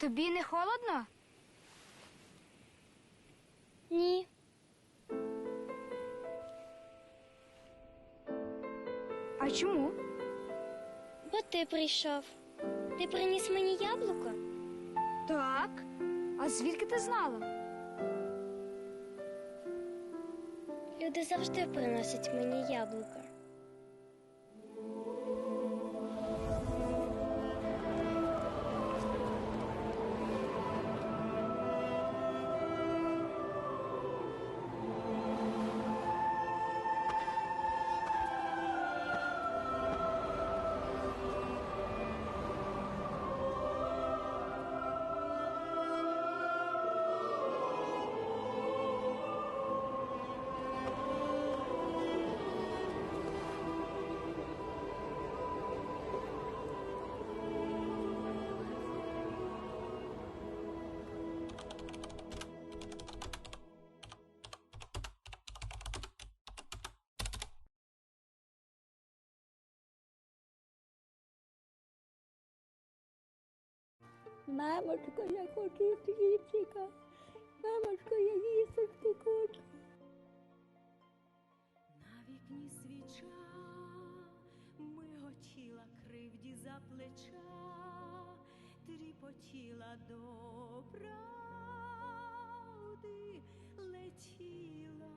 Тобі не холодно? Ні. А чому? Бо ти прийшов. Ти приніс мені яблуко? Так. А звідки ти знала? Люди завжди приносять мені яблука. Мамочко, я хочу хлібчика. Мамочко, я їсти хочу. На вікні свіча миготіла кривді за плеча, тріпотіла до правди летіла.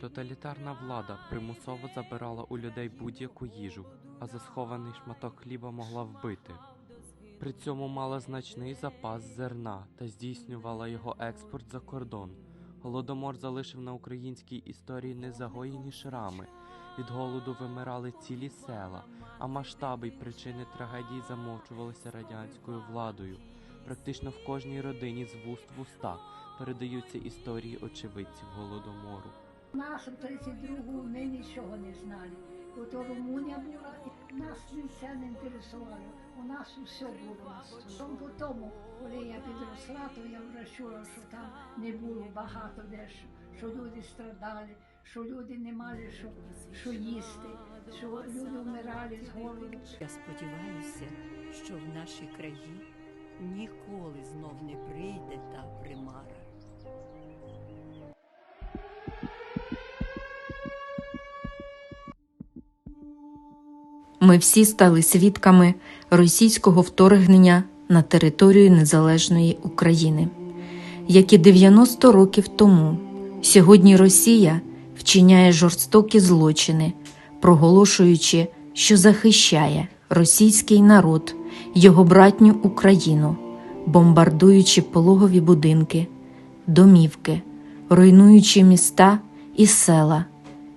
Тоталітарна влада примусово забирала у людей будь-яку їжу, а за схований шматок хліба могла вбити. При цьому мала значний запас зерна та здійснювала його експорт за кордон. Голодомор залишив на українській історії незагоєні шрами. Від голоду вимирали цілі села, а масштаби й причини трагедії замовчувалися радянською владою. Практично в кожній родині з вуст в уста передаються історії очевидців голодомору. Нас у 32-му ми нічого не знали. От Румунія була, і нас це не інтересувало. У нас усе було на столі. Потім, коли я підросла, то я вже чула, що там не було багато де, що, що люди страдали, що люди не мали що, що їсти, що люди вмирали з голоду. Я сподіваюся, що в нашій краї ніколи знов не прийде та примара. Ми всі стали свідками російського вторгнення на територію незалежної України. Як і 90 років тому, сьогодні Росія вчиняє жорстокі злочини, проголошуючи, що захищає російський народ, його братню Україну, бомбардуючи пологові будинки, домівки, руйнуючи міста і села,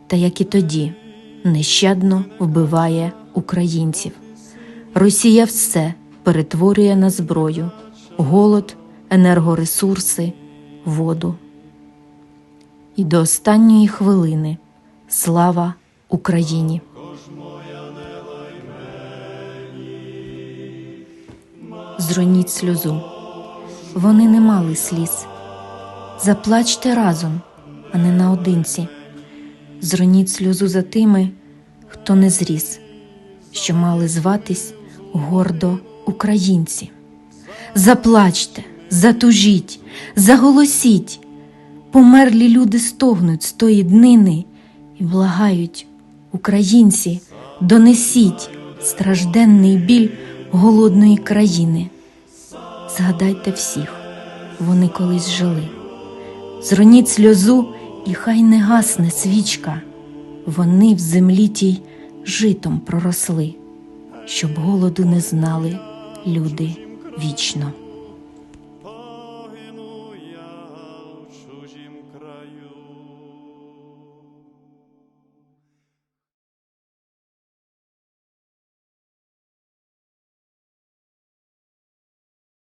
та як і тоді нещадно вбиває українців. Росія все перетворює на зброю, голод, енергоресурси, воду. І до останньої хвилини слава Україні! Зроніть сльозу. Вони не мали сліз. Заплачте разом, а не наодинці. Зроніть сльозу за тими, хто не зріс, що мали зватись гордо українці. Заплачте, затужіть, заголосіть. Померлі люди стогнуть з тої днини і благають, українці, донесіть стражденний біль голодної країни. Згадайте всіх, вони колись жили. Зроніть сльозу, і хай не гасне свічка. Вони в землі тій житом проросли, щоб голоду не знали люди вічно.